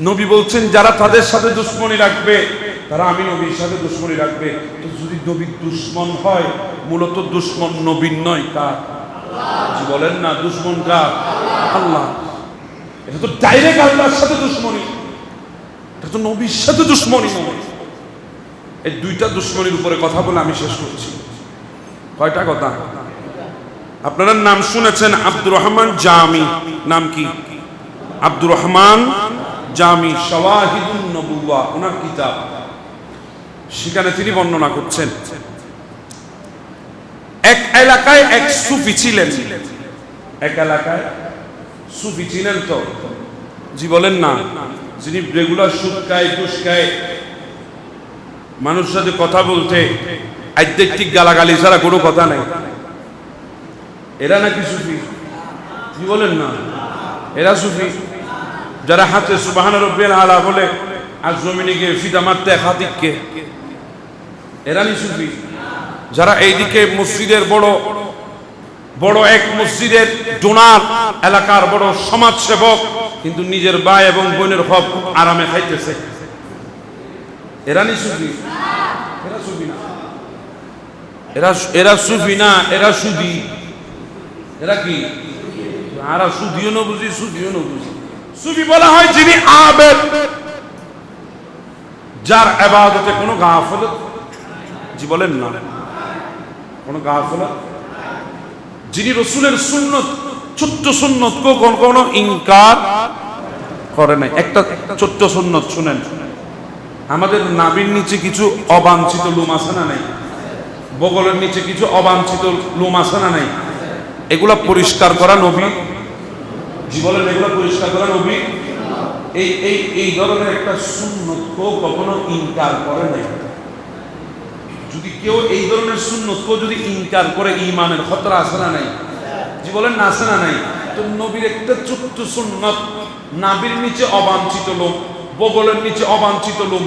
নবী বলছেন, যারা তাদের সাথে দুশ্মনী রাখবে, তারা আমি নবীর সাথে দুশ্মনী রাখবে। তো যদি নবীর দুশ্মন হয়, মূলত দুশ্মন নবীর নয় কার? বলেন না, দুশ্মন কার? আল্লাহ। এটা তো ডাইরেক্ট আল্লাহর সাথে দুশ্মনী। এটা তো নবীর সাথে দুশ্মনী এই দুইটা দুশ্মনীর উপরে কথা বলে আমি শেষ করছি। কয়টা কথা? আপনারা নাম শুনেছেন আব্দুর রহমান জামি। নাম কি? আব্দুর রহমান জামি শাওয়াহিদুন নবুয়া ওনার কিতাব। সেখানে তিনি বর্ণনা করছেন, এক এলাকায় এক সুফি ছিলেন। এক এলাকায় সুফি ছিলেন তো? জি, বলেন না। যিনি রেগুলার সুদ খায়, ঘুষ খায় সাথে কথা বলতে, আধ্যাত্মিক গালাগালি ছাড়া কোনো কথা নাই। এরা নাকি সুফি? কি বলেন না। এরা সুফি? যারা হাতে সুবাহান রব্বিল আলা বলে, আর জমিনে গিয়ে ফিতা মারতে খাতিককে এরা নি সুফি? যারা এইদিকে মসজিদের বড় বড় এক মসজিদের ডোনার, এলাকার বড় সমাজ সেবক কিন্তু নিজের ভাই এবং বোনের হক আরামে খাইতেছে। এরা নি সুফি? এরা সুফি না। এরা এরা সুফি না, এরা সুদি। এরা কি? আর সুদিও না বুঝি, সুদিও না বুঝি। সুফি বলা হয় যিনি আবেদ, যার আবাদতে কোনো গাফলত, জি বলেন না। কোনো গাফলত? যিনি রসুলের সুন্নত, ছোট্ট সুন্নত কোন, কোনো ইনকার করে নাই। একটা ছোট্ট সুন্নত শুনেন। আমাদের নাবির নিচে কিছু অবাঞ্ছিত লুম আছে না নাই? বগলের নিচে কিছু অবাঞ্ছিত লোম আছে না নাই? এগুলা পরিষ্কার করা নবী জীবনের এগুলো পরিষ্কার করা নবী, এই এই এই ধরনের একটা সুন্নত কখনো ইনকার করে নাই। যদি কেউ এই ধরনের সুন্নত যদি ইনকার করে ইমানের খতরা আছে না নাই? জি বলেন না আছে না নাই? তো নবীর একটা ছোট্ট সুন্নত, নাবির নিচে অবাঞ্ছিত লোক বগলের নিচে অবাঞ্ছিত লোক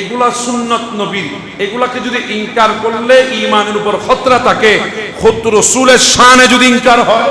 এগুলা সুন্নত নবীর। এগুলাকে যদি ইনকার করলে ইমানের উপর খতরা থাকে, খতর রসুলের শানে যদি ইনকার হয়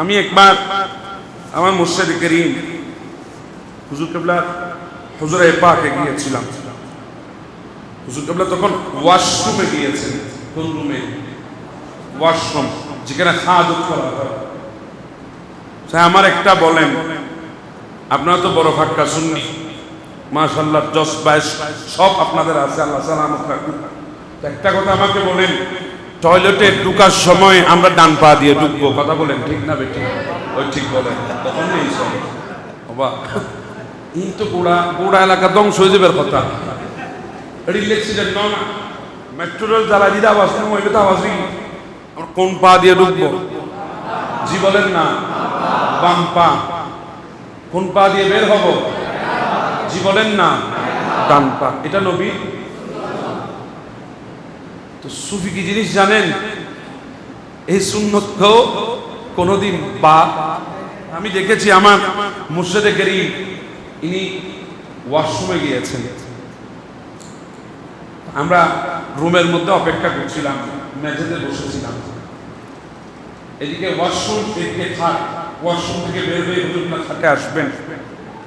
আমি একবার আমার মুর্শিদ করিম হুজুর কেবলা হুজুরে পাকে গিয়েছিলাম। হুজুর কেবলা তখন ওয়াশরুমে গিয়েছেন, কোন রুমে? ওয়াশরুম, যেখানে খাওয়া দুধ করা হয়। আমার একটা বলেন, আপনারা তো বড় ফাক্কা শুননি মাশাল্লাহ জস বাইশ সব আপনাদের আছে, আল্লাহ রাখুন একটা কথা আমাকে বলেন টয়লেটে ঢুকার সময় আমরা ডান পা দিয়ে ঢুকবো। কথা বলেন ঠিক না বেটি ওই ঠিক বলেন। তখন নেই বাবা তো গোড়া গোড়া এলাকা ধ্বংস হয়ে যাবে কথা। রিলেক্সিডেন্ট ন না। মেট্রো রেল জ্বালা দিতে আওয়াজ নেই ওই তো আওয়াজ নেই। আমরা কোন পা দিয়ে ঢুকবো? জি বলেন না। বাম পা। কোন পা দিয়ে বের হব? জি বলেন না। ডান পা। এটা নবী তো সুফি কি জিনিস জানেন? এই সুন্নতকেও কোনোদিন বা আমি দেখেছি আমার মুর্শেদে কেরি ইনি ওয়াশরুমে গিয়েছেন। আমরা রুমের মধ্যে অপেক্ষা করছিলাম, মেঝেতে বসেছিলাম। এদিকে ওয়াশরুম এদিকে থাক, ওয়াশরুম থেকে বের হয়ে হুজুরগুলো খাটে আসবেন।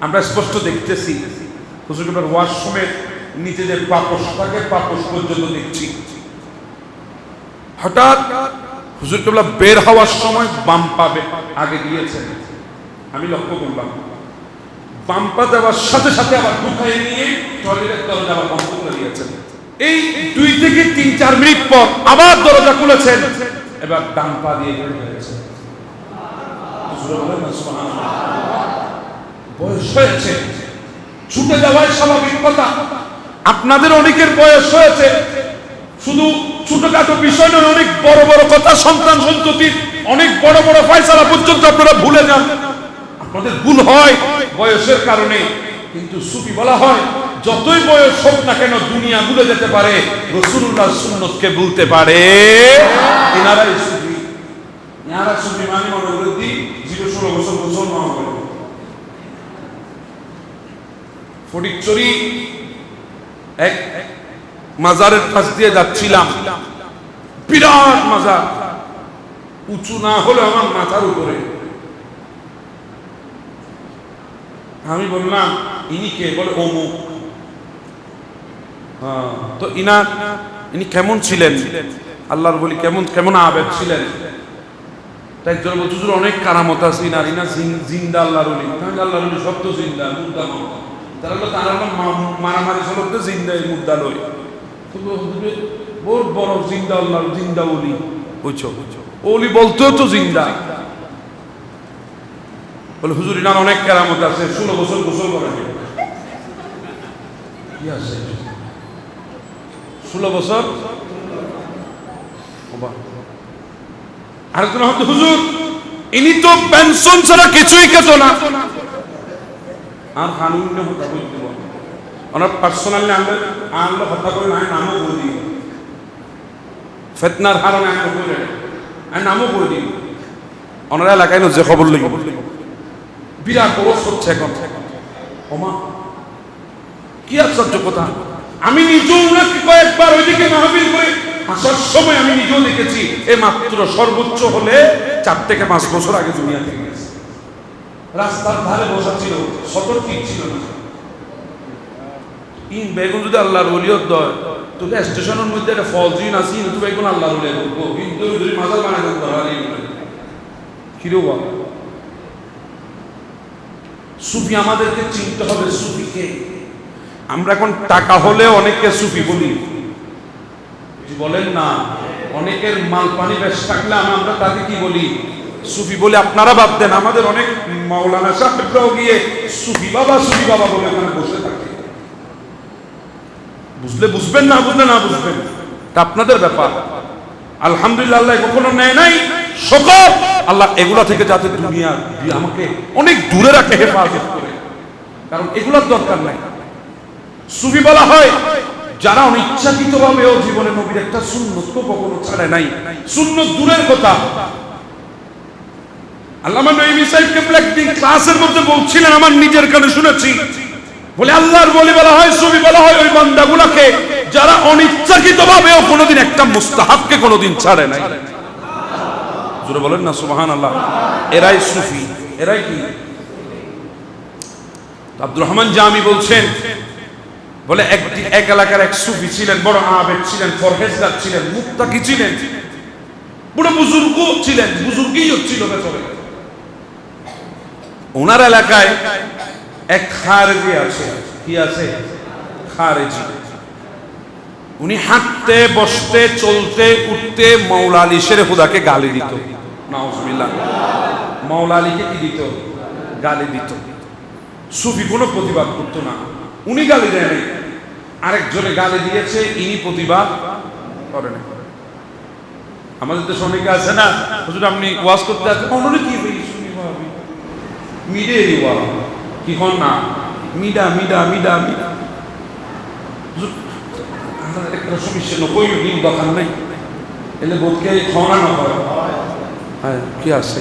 আমরা স্পষ্ট দেখতেছি হুজুরগুলোর ওয়াশরুমের নিচে যে পাপস থাকে পাপস পর্যন্ত দেখছি। হঠাৎ হুজুর কেবলা বের হওয়ার সময় বাম পাবে আগে দিয়েছেন আমি লক্ষ্য করলাম। বাম্পা দেওয়ার সাথে সাথে আবার ঢুকাই নিয়ে টয়লেটের দরজা আবার বন্ধ করে দিয়েছেন। এই দুই থেকে তিন, চার মিনিট পর আবার দরজা খুলেছেন। এবার ডান পা দিয়ে বের হয়েছে। বয়স হয়েছে। ছুটে যাওয়াই স্বাভাবিক কথা। আপনাদের অনেকের বয়স হয়েছে। শুধু ছোটখাটো বিষয় নয়, অনেক বড় বড় কথা, সন্তান সন্ততির অনেক বড় বড় ফয়সালা পর্যন্ত আপনারা ভুলে যান। আপনাদের ভুল হয় বয়সের কারণে, কিন্তু সুফি বলা হয়, যতই বয়স হোক না কেন দুনিয়া ভুলে যেতে পারে রসুল্লাহ সুন্নতকে ভুলতে পারে। এনারাই সুফি। এনারা সুফি মানে মনোবৃত্তি জিরো ষোলো বছর বছর মনে করে ফটিকচুরি এক মাজারের কাছ দিয়ে যাচ্ছিলাম। বিরাট মাজার। উঁচু না হলে আমার মাথার উপরে। আমি বললাম ইনি কে? বলে অমুক। হ্যাঁ, তো ইনা ইনি কেমন ছিলেন? আল্লাহর বলি কেমন কেমন আবেগ ছিলেন? একজন বলছে অনেক কারামত আছে ইনার ইনা জিন- জিন্দা আল্লাহর বলি। আল্লাহর বলি সব তো জিন্দা মুদ্দা। তারা মারামারি চলত তো জিন্দা মুদ্দা লই। হুজুরে বহুত বড় জিন্দা আল্লাহর জিন্দা বলি বুঝছ? ওলি বলতেও তো জিন্দা। বলে হুজুর ইনার অনেক কেরামত আছে ষোলো বছর গোসল করে কি আছে? ষোলো বছর? আরেকজন হয়তো হুজুর ইনি তো পেনশন ছাড়া কিছুই খেত না। আর ওনার পার্সোনালি আনলে আনলে হত্যা করে না নামও করে দিই ফেতনার হারণে আমি করে আমি নামও করে দিই ওনারা এলাকায় যে খবর লিখব বিরাট বড় হচ্ছে এখন ওমা, কি আশ্চর্য কথা। আমি নিজেও নাকি কয়েকবার ওইদিকে মাহবিল করে আসার সময় আমি নিজেও দেখেছি, এ মাত্র সর্বোচ্চ হলে চার থেকে পাঁচ বছর আগে দুনিয়া থেকে রাস্তার ধারে বসা ছিল, সতর্ক ছিল না। ইন বেগুন যদি আল্লাহর ওলিয়ত দয় তোকে স্টেশনের মধ্যে একটা ফলজিন আসি বেগুন আল্লাহর কিন্তু যদি মাজার বানাই দেন ধরা কিরে সুফি আমাদেরকে চিনতে হবে সুফিকে আমরা এখন টাকা হলে অনেককে সুফি বলি। বলেন না, অনেকের মাল পানি বেশ থাকলে আমরা তাকে কি বলি? সুফি বলে আপনারা ভাবতেন, আমাদের অনেক মাওলানা সাহেবরাও গিয়ে সুফি বাবা সুফি বাবা বলে ওখানে বসে থাকে। বুঝলে বুঝবেন না বুঝলে না বুঝবেন? এটা আপনাদের ব্যাপার। আলহামদুলিল্লাহ আল্লাহ কখনো নেয় নাই। সকল আল্লাহ এগুলা থেকে যাতে দুনিয়া আমাকে অনেক দূরে রাখে হেফাজত করে। কারণ এগুলোর দরকার নাই। সুফি বলা হয়, যারা অনিচ্ছাকৃত ভাবে ও জীবনে নবীর একটা সুন্নত কখনো ছাড়ে নাই। সুন্নত দূরের কথা। আল্লামা নঈমি সাহেব কেবলা একদিন ক্লাসের মধ্যে বলছিলেন, আমার নিজের কানে শুনেছি। বলে আল্লাহর বলি বলা হয় সুবি বলা হয়, ওই বান্দাগুলোকে যারা অনিচ্ছাকৃত ভাবেও কোনোদিন একটা মুস্তাহাবকে কোনোদিন ছাড়ে নাই। জোরে বলেন না সুবহান আল্লাহ এরাই সুফি। এরাই কি? আব্দুর রহমান জামি বলছেন, বলে একটি, এক এলাকার এক সুফি ছিলেন, বড় আবেদ ছিলেন ফরহেজগার ছিলেন, মুক্তাকি ছিলেন, বড় বুজুর্গ ছিলেন বুজুর্গই হচ্ছিল ওনার এলাকায় এক খারেজি আছে। কি আছে? খারেজি। উনি হাঁটতে, বসতে, চলতে, উঠতে মৌলা আলী শেরে হুদাকে গালি দিত। নাউজুবিল্লাহ। মৌলা কি দিত? গালি দিত। সুফি কোনো প্রতিবাদ করতো না। উনি গালি দেয়নি আরেকজনে গালি দিয়েছে, ইনি প্রতিবাদ করে না আমাদের দেশে অনেকে আছে না। হুজুর, আপনি ওয়াজ করতে আছেন অন্যরে কি বলি? শুনি ভাবি। মিডে দিওয়া কি হন না মিডা মিডা মিডা মিডা একটা সমস্যা নকই দিন দোকান নাই এলে বোধকে খাওয়ানো হয় হ্যাঁ কি আছে